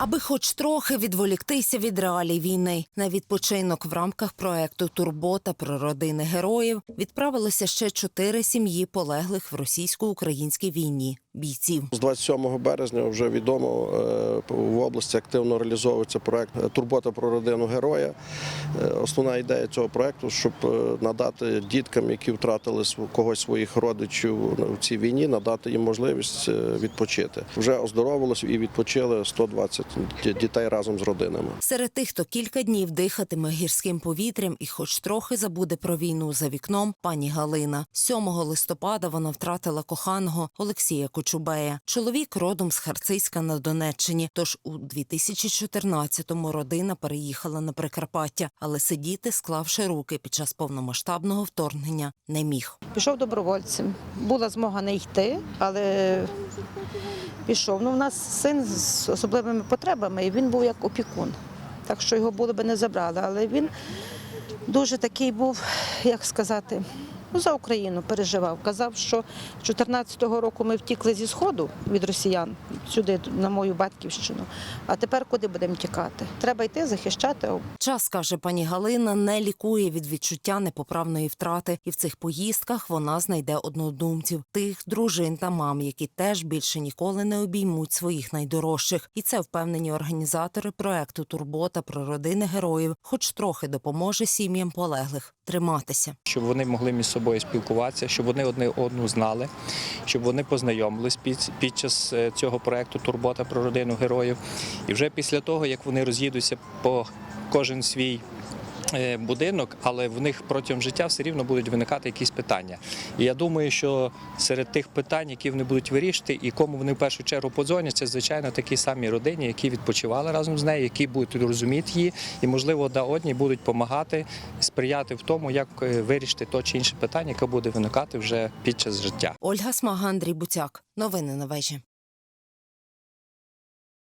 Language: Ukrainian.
Аби хоч трохи відволіктися від реалій війни. На відпочинок в рамках проекту Турбота про родини героїв відправилися ще чотири сім'ї полеглих в російсько-українській війні бійців. З 27 березня вже відомо е, в області активно реалізовується проект Турбота про родину героя. Е, Основна ідея цього проекту, щоб е, надати діткам, які втратили когось своїх родичів в цій війні, надати їм можливість е, відпочити. Вже оздоровилось і відпочили 120 ді- дітей разом з родинами. Серед тих, хто кілька днів дихатиме гірським повітрям і хоч трохи забуде про війну за вікном, пані Галина. 7 листопада вона втратила коханого Олексія Кочубея. Чоловік родом з Харцизька на Донеччині. Тож у 2014-му родина переїхала на Прикарпаття, але сидіти, склавши руки під час повномасштабного вторгнення, не міг. Пішов добровольцем. Була змога не йти, але пішов. Ну, у нас син з особливими потребами, і він був як опікун. Так що його було би не забрали. Але він дуже такий був, як сказати, ну, за Україну переживав. Казав, що з 14-го року ми втікли зі Сходу від росіян сюди, на мою батьківщину. А тепер куди будемо тікати? Треба йти захищати. Час, каже пані Галина, не лікує від відчуття непоправної втрати, і в цих поїздках вона знайде однодумців, тих дружин та мам, які теж більше ніколи не обіймуть своїх найдорожчих. І це впевнені організатори проекту Турбота про родини героїв, хоч трохи допоможе сім'ям полеглих триматися. щоб вони могли між собою спілкуватися, щоб вони одне одну знали, щоб вони познайомились під, під час е, цього проекту Турбота про родину героїв. І вже після того, як вони роз'їдуться по кожен свій. Е, Будинок, але в них протягом життя все рівно будуть виникати якісь питання. І я думаю, що серед тих питань, які вони будуть вирішити, і кому вони в першу чергу подзвонять, це звичайно такі самі родині, які відпочивали разом з нею, які будуть розуміти її, і можливо одна одній будуть допомагати, сприяти в тому, як е, вирішити то чи інше питання, яке буде виникати вже під час життя. Ольга Смага, Андрій Буцяк. Новини на вежі.